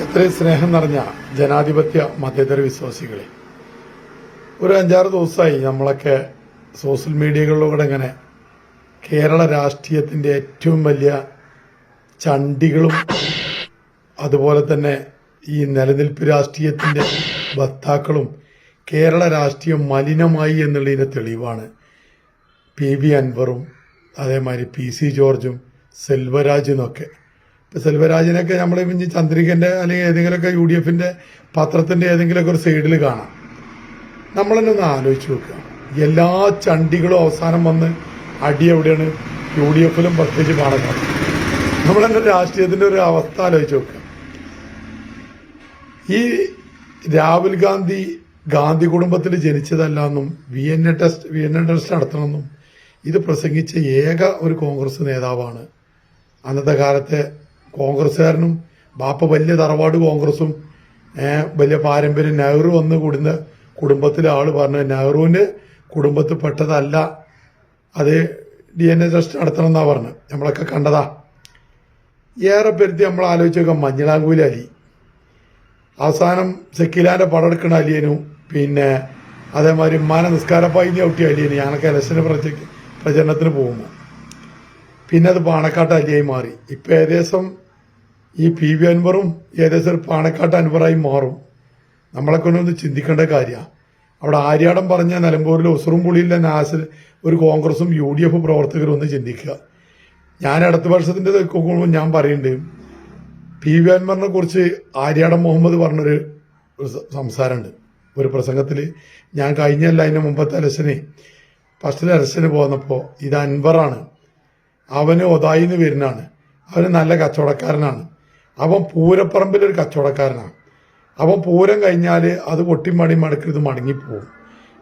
എത്രയും സ്നേഹം നിറഞ്ഞ ജനാധിപത്യ മതേതര വിശ്വാസികളെ. ഒരു അഞ്ചാറ് ദിവസമായി നമ്മളൊക്കെ സോഷ്യൽ മീഡിയകളിലൂടെ ഇങ്ങനെ കേരള രാഷ്ട്രീയത്തിന്റെ ഏറ്റവും വലിയ ചണ്ടികളും അതുപോലെ തന്നെ ഈ നിലനിൽപ്പ് രാഷ്ട്രീയത്തിന്റെ വക്താക്കളും കേരള രാഷ്ട്രീയം മലിനമായി എന്നുള്ളതിന്റെ തെളിവാണ് പി വി അൻവറും അതേമാതിരി പി സി ജോർജും സെൽവരാജും ഒക്കെ. ഇപ്പൊ സെൽവരാജിനൊക്കെ നമ്മൾ ഇനി ചന്ദ്രികന്റെ അല്ലെങ്കിൽ ഏതെങ്കിലുമൊക്കെ യു ഡി എഫിന്റെ പത്രത്തിന്റെ ഏതെങ്കിലുമൊക്കെ ഒരു സൈഡിൽ കാണാം. നമ്മൾ തന്നെ ഒന്ന് ആലോചിച്ച് നോക്കുക. എല്ലാ ചണ്ടികളും അവസാനം വന്ന് അടി എവിടെയാണ്? യു ഡി എഫിലും പ്രത്യേകിച്ച് പാണക്കാട്. നമ്മൾ തന്നെ രാഷ്ട്രീയത്തിന്റെ ഒരു അവസ്ഥ ആലോചിച്ച് നോക്കുക. ഈ രാഹുൽ ഗാന്ധി ഗാന്ധി കുടുംബത്തിൽ ജനിച്ചതല്ല എന്നും D N A test D N A test നടത്തണമെന്നും ഇത് പ്രസംഗിച്ച ഏക ഒരു കോൺഗ്രസ് നേതാവാണ് അന്നത്തെ കാലത്തെ കോൺഗ്രസ്സുകാരനും ബാപ്പ വലിയ തറവാട് കോൺഗ്രസും വലിയ പാരമ്പര്യം നെഹ്റു വന്ന് കൂടുന്ന കുടുംബത്തിലെ ആൾ പറഞ്ഞു നെഹ്റുവിന്റെ കുടുംബത്തിൽ പെട്ടതല്ല. അത് ഡി എൻ എ ടെസ്റ്റ് നടത്തണം എന്നാ പറഞ്ഞു. നമ്മളൊക്കെ കണ്ടതാ. ഏറെ പെരുത്തി നമ്മൾ ആലോചിച്ച് നോക്കാം മഞ്ഞളാങ്കൂലി അലി അവസാനം സെക്കിലാന്റെ പടമെടുക്കണ അലിയനും പിന്നെ അതേമാതിരി ഉമ്മാനെ നിസ്കാരപ്പായി ഔട്ടി അലിയനും ഞാനൊക്കെ ഇലക്ഷന് പ്രച പ്രചരണത്തിന് പോകുമ്പോൾ പിന്നെ അത് പാണക്കാട്ട് അലിയായി മാറി. ഇപ്പൊ ഏകദേശം ഈ പി വി അൻവറും ഏകദേശം ഒരു പാണക്കാട്ട് അൻവറായി മാറും. നമ്മളൊക്കെ ചിന്തിക്കേണ്ട കാര്യമാണ് അവിടെ ആര്യാടം പറഞ്ഞ നിലമ്പൂരിൽ ഒസറും പുളിയിലെ നാസിൽ ഒരു കോൺഗ്രസും യു ഡി എഫ് പ്രവർത്തകരും ഒന്ന് ചിന്തിക്കുക. ഞാൻ അടുത്ത വർഷത്തിന്റെ നോക്കുമ്പോൾ ഞാൻ പറയുന്നുണ്ട്. പി വി അൻവറിനെ കുറിച്ച് ആര്യാടം മുഹമ്മദ് പറഞ്ഞൊരു സംസാരമുണ്ട്. ഒരു പ്രസംഗത്തിൽ ഞാൻ കഴിഞ്ഞല്ല അതിന് മുമ്പത്തെ ഇലക്ഷന്. ഫസ്റ്റിൽ ഇലക്ഷന് പോന്നപ്പോൾ ഇത് അൻവറാണ്. അവന് ഒതായിന്ന് വരുന്നതാണ്. അവന് നല്ല കച്ചവടക്കാരനാണ്. അവൻ പൂരപ്പറമ്പിലൊരു കച്ചവടക്കാരനാണ്. അവൻ പൂരം കഴിഞ്ഞാൽ അത് പൊട്ടിമടി മടക്കരുത് മടങ്ങിപ്പോവും.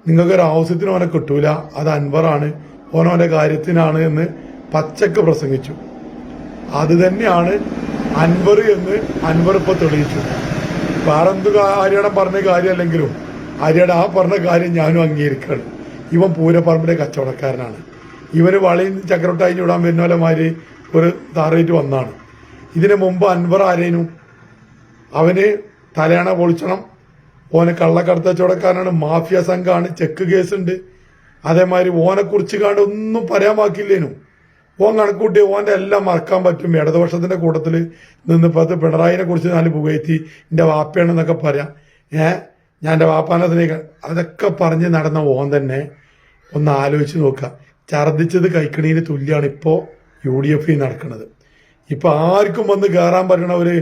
നിങ്ങൾക്കൊരു ആവശ്യത്തിന് അവനെ കിട്ടൂല. അത് അൻവറാണ്. ഓനോന്റെ കാര്യത്തിനാണ് എന്ന് പച്ചക്ക് പ്രസംഗിച്ചു. അത് തന്നെയാണ് അൻവർ എന്ന് അൻവർ ഇപ്പൊ തെളിയിച്ചു വേറെന്ത് ആര്യയുടെ പറഞ്ഞ കാര്യമല്ലെങ്കിലും ആര്യട ആ പറഞ്ഞ കാര്യം ഞാനും അംഗീകരിക്കുകയാണ് ഇവൻ പൂരപ്പറമ്പിലെ കച്ചവടക്കാരനാണ്. ഇവർ വളയും ചക്രവട്ടായി ചൂടാൻ വരുന്ന ഒരു താറേറ്റ് വന്നാണ്. ഇതിനു മുമ്പ് അൻവർ ആരേനു അവന് തലയണ പൊളിച്ചണം. ഓന് കള്ളക്കടത്ത് കച്ചവടക്കാരനാണ് മാഫിയ സംഘമാണ് ചെക്ക് കേസുണ്ട്. അതേമാതിരി ഓനെ കുറിച്ച് കാണ്ട് ഒന്നും പറയാൻ ബാക്കിയില്ലേനു ഓൻ കണക്കൂട്ടി ഓന്റെ എല്ലാം മറക്കാൻ പറ്റും. ഇടതുപക്ഷത്തിന്റെ കൂട്ടത്തിൽ നിന്നിപ്പത്ത് പിണറായിനെ കുറിച്ച് നാല് പുകയത്തി എന്റെ വാപ്പയാണെന്നൊക്കെ പറയാം. ഏ? ഞാൻ എന്റെ വാപ്പാനെ സ്നേഹിക്കാം അതൊക്കെ പറഞ്ഞ് നടന്ന ഓൻ തന്നെ ഒന്ന് ആലോചിച്ച് നോക്കുക ഛർദ്ദിച്ചത് കഴിക്കണീന് തുല്യമാണ് ഇപ്പോ യു ഡി എഫ് നടക്കുന്നത് ഇപ്പൊ ആർക്കും വന്ന് കയറാൻ പറ്റണ ഒരു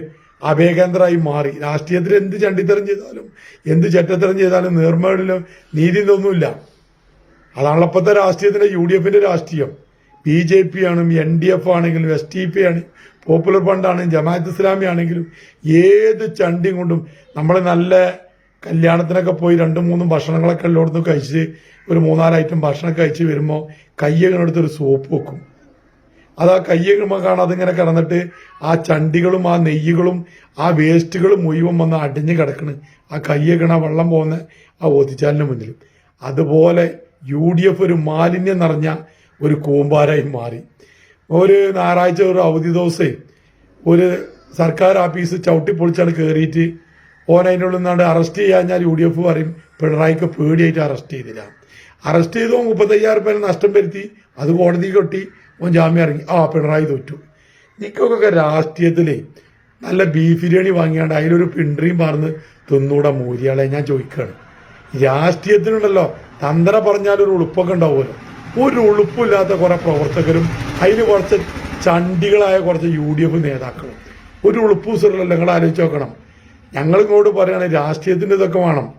അഭയകേന്ദ്രമായി മാറി. രാഷ്ട്രീയത്തിൽ എന്ത് ചണ്ടിത്തരം ചെയ്താലും എന്ത് ചട്ടത്തരം ചെയ്താലും നേർമകളിലും നീതിയൊന്നുമില്ല അതാണല്ലോ ഇപ്പോഴത്തെ രാഷ്ട്രീയത്തിന്റെ യു ഡി എഫിന്റെ രാഷ്ട്രീയം. ബി ജെ പി ആണെങ്കിലും എൻ ഡി എഫ് ആണെങ്കിലും എസ് ടി പി ആണ് പോപ്പുലർ ഫണ്ടാണെങ്കിലും ജമാഅത്ത് ഇസ്ലാമി ആണെങ്കിലും ഏത് ചണ്ടിയും കൊണ്ടും നമ്മൾ നല്ല കല്യാണത്തിനൊക്കെ പോയി രണ്ടും മൂന്നും ഭക്ഷണങ്ങളൊക്കെ എല്ലായിടത്തും കഴിച്ച് ഒരു മൂന്നാൽ ഐറ്റം ഭക്ഷണം കഴിച്ച് വരുമ്പോൾ കയ്യകനെടുത്ത് ഒരു സോപ്പ് വെക്കും. അത് ആ കയ്യകുമ്പോ കാണാതെ അതിങ്ങനെ കിടന്നിട്ട് ആ ചണ്ടികളും ആ നെയ്യുകളും ആ വേസ്റ്റുകളും മുഴുവൻ വന്ന് അടിഞ്ഞു കിടക്കണ്. ആ കയ്യകണ വെള്ളം പോകുന്ന ആ ഓതിച്ചാലിന് മുന്നിൽ അതുപോലെ യു ഡി എഫ് ഒരു മാലിന്യം നിറഞ്ഞ ഒരു കൂമ്പാരായി മാറി. ഒരു ഞായറാഴ്ച ഒരു അവധി ദിവസേ ഒരു സർക്കാർ ഓഫീസ് ചവിട്ടി പൊളിച്ചാണ് കയറിയിട്ട് ഓൻ ഉള്ളിൽ നിന്നാണ്ട് അറസ്റ്റ് ചെയ്യാഞ്ഞാൽ യു ഡി എഫ് പറയും പിണറായിക്ക് പേടിയായിട്ട് അറസ്റ്റ് ചെയ്തില്ല. അറസ്റ്റ് ചെയ്തോ മുപ്പത്തയ്യായിരം രൂപ നഷ്ടം വരുത്തി അത് കോടതി കൊട്ടി ഓൻ ജാമ്യം ഇറങ്ങി. ആ പിണറായി തോറ്റു. നിങ്ങൾക്കൊക്കെ രാഷ്ട്രീയത്തിലേ നല്ല ബീഫ് ബിരിയാണി വാങ്ങിയാണ്ട് അതിലൊരു പിണ്ടറിയും പറഞ്ഞ് തിന്നൂടെ മൂരിയാളെ ഞാൻ ചോദിക്കുകയാണ് രാഷ്ട്രീയത്തിനുണ്ടല്ലോ തന്ത്രം പറഞ്ഞാലൊരു ഉളുപ്പൊക്കെ ഉണ്ടാവുമല്ലോ. ഒരു ഉളുപ്പില്ലാത്ത കുറെ പ്രവർത്തകരും അതിന് കുറച്ച് ചണ്ടികളായ കുറച്ച് യു ഡി എഫ് നേതാക്കളും. ഒരു ഉളുപ്പൂസറല്ലോ നിങ്ങൾ ആലോചിച്ച് നോക്കണം. ഞങ്ങൾ ഇങ്ങോട്ട് പറയുകയാണെങ്കിൽ രാഷ്ട്രീയത്തിന്റെ ഇതൊക്കെ വേണം.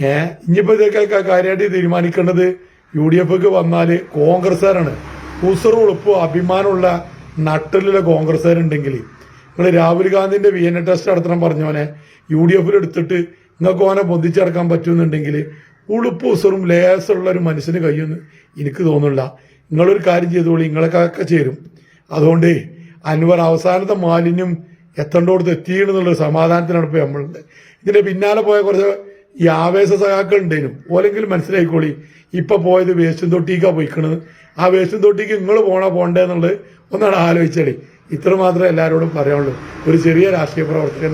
ഏഹ് ഇനിയിപ്പോൾ ഇതൊക്കെ കാര്യമായിട്ട് തീരുമാനിക്കേണ്ടത് യു ഡി എഫ് വന്നാൽ കോൺഗ്രസ്സുകാരാണ്. ഉസറ് ഉളുപ്പും അഭിമാനമുള്ള നട്ടലുള്ള കോൺഗ്രസ്സുകാരുണ്ടെങ്കിൽ നിങ്ങൾ രാഹുൽ ഗാന്ധിന്റെ വി എൻ എ ടെസ്റ്റ് നടത്തണം പറഞ്ഞ പോലെ യു ഡി എഫിൽ എടുത്തിട്ട് നിങ്ങൾക്ക് ഓനെ പൊന്തിച്ചടക്കാൻ പറ്റുമെന്നുണ്ടെങ്കിൽ ഉളുപ്പ് ഉസറും ലേസുള്ള ഒരു മനുഷ്യന് കഴിയുമെന്ന് എനിക്ക് തോന്നുന്നില്ല. നിങ്ങളൊരു കാര്യം ചെയ്തോളി നിങ്ങളൊക്കെ ചേരും. അതുകൊണ്ട് അൻവർ അവസാനത്തെ മാലിന്യം എത്തേണ്ടോടത്ത് എത്തിയിരുന്നുള്ള സമാധാനത്തിനാണ് ഇപ്പോൾ നമ്മളുണ്ട്. ഇതിന്റെ പിന്നാലെ പോയ കുറച്ച് ഈ ആവേശ സഹാക്കൾ ഉണ്ടേനും ഓലെങ്കിലും മനസ്സിലായിക്കോളി. ഇപ്പൊ പോയത് വേസ്റ്റും തൊട്ടിക്കാ പോയിക്കണത്. ആ വേസ്റ്റും തൊട്ടിക്ക് നിങ്ങൾ പോണോ പോണ്ടേ എന്നുള്ളത് ഒന്നാണ് ആലോചിച്ചടി ഇത്ര മാത്രമേ എല്ലാവരോടും പറയാനുള്ളൂ. ഒരു ചെറിയ രാഷ്ട്രീയ പ്രവർത്തകൻ